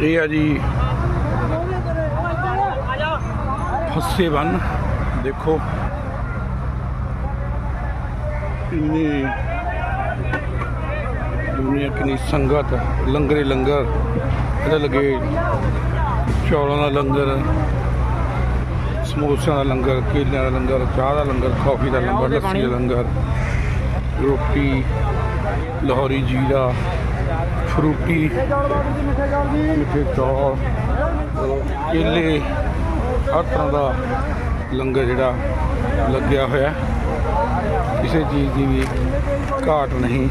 ਇਹ ਆ ਜੀ। ਫੱਸੇ ਬੰਨ। ਦੇਖੋ। ਕਿੰਨੀ ਦੁਨੀਆ ਕਿੰਨੀ ਸੰਗਤ, ਲੰਗਰੇ ਲੰਗਰ ਇਹਦੇ ਲੱਗੇ ਚੌਲਾਂ ਦਾ ਲੰਗਰ, ਸਮੋਸਿਆਂ ਦਾ ਲੰਗਰ, ਕੇਲਿਆਂ ਦਾ ਲੰਗਰ, ਚਾਹ ਦਾ ਲੰਗਰ, ਕਾਫੀ ਦਾ ਲੰਗਰ, ਲੱਸੀ ਦਾ ਲੰਗਰ, ਰੋਟੀ, ਲਾਹੌਰੀ ਜੀਰਾ ਫਰੂਟੀ ਮਿੱਠੇ ਚੌਲ ਕੇਲੇ ਹਰ ਤਰ੍ਹਾਂ ਦਾ ਲੰਗਰ ਜਿਹੜਾ ਲੱਗਿਆ ਹੋਇਆ। ਕਿਸੇ ਚੀਜ਼ ਦੀ ਵੀ ਘਾਟ ਨਹੀਂ।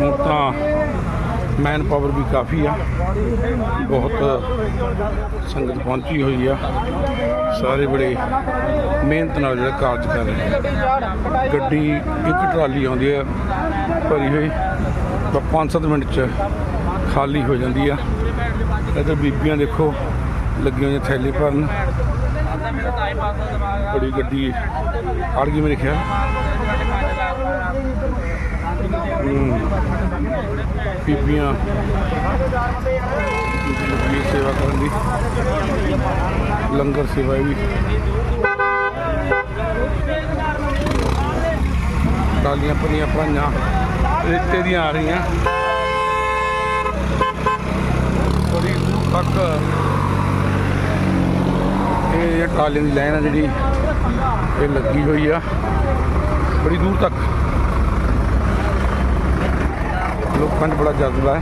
ਹੁਣ ਤਾਂ ਮੈਨ ਪਾਵਰ ਵੀ ਕਾਫੀ ਆ। ਬਹੁਤ ਸੰਗਤ ਪਹੁੰਚੀ ਹੋਈ ਆ। ਸਾਰੇ ਬੜੇ ਮਿਹਨਤ ਨਾਲ ਜਿਹੜਾ ਕਾਰਜ ਕਰ ਰਹੇ ਗੱਡੀ, ਇੱਕ ਟਰਾਲੀ ਆਉਂਦੀ ਆ, ਭਰੀ ਹੋਈ। ਤਾਂ 5-7 ਮਿੰਟ ਚ ਖਾਲੀ ਹੋ ਜਾਂਦੀ ਆ। ਇੱਧਰ ਬੀਬੀਆਂ ਦੇਖੋ, ਲੱਗੀਆਂ ਹੋਈਆਂ ਥੈਲੇ ਭਰਨ। ਬੜੀ ਗੱਡੀ ਅੜ ਗਈ ਮੇਰੇ ਖਿਆਲ। ਬੀਬੀਆਂ। ਲੱਗੀ ਸੇਵਾ ਕਰਨ ਦੀ। ਲੰਗਰ ਸੇਵਾ ਇਹ ਵੀ। ਟਾਲੀਆਂ ਭਰੀਆਂ ਭਾਈਆਂ ਰੇਤੇ ਦੀਆਂ ਆ ਰਹੀਆਂ। ਬੜੀ ਦੂਰ ਤੱਕ ਇਹ ਜਿਹੜੀ ਟਾਲੀਆਂ ਦੀ ਲਾਈਨ ਆ ਜਿਹੜੀ, ਇਹ ਲੱਗੀ ਹੋਈ ਆ। ਬੜੀ ਦੂਰ ਤੱਕ। ਲੋਕਾਂ 'ਚ ਬੜਾ ਜਜ਼ਬਾ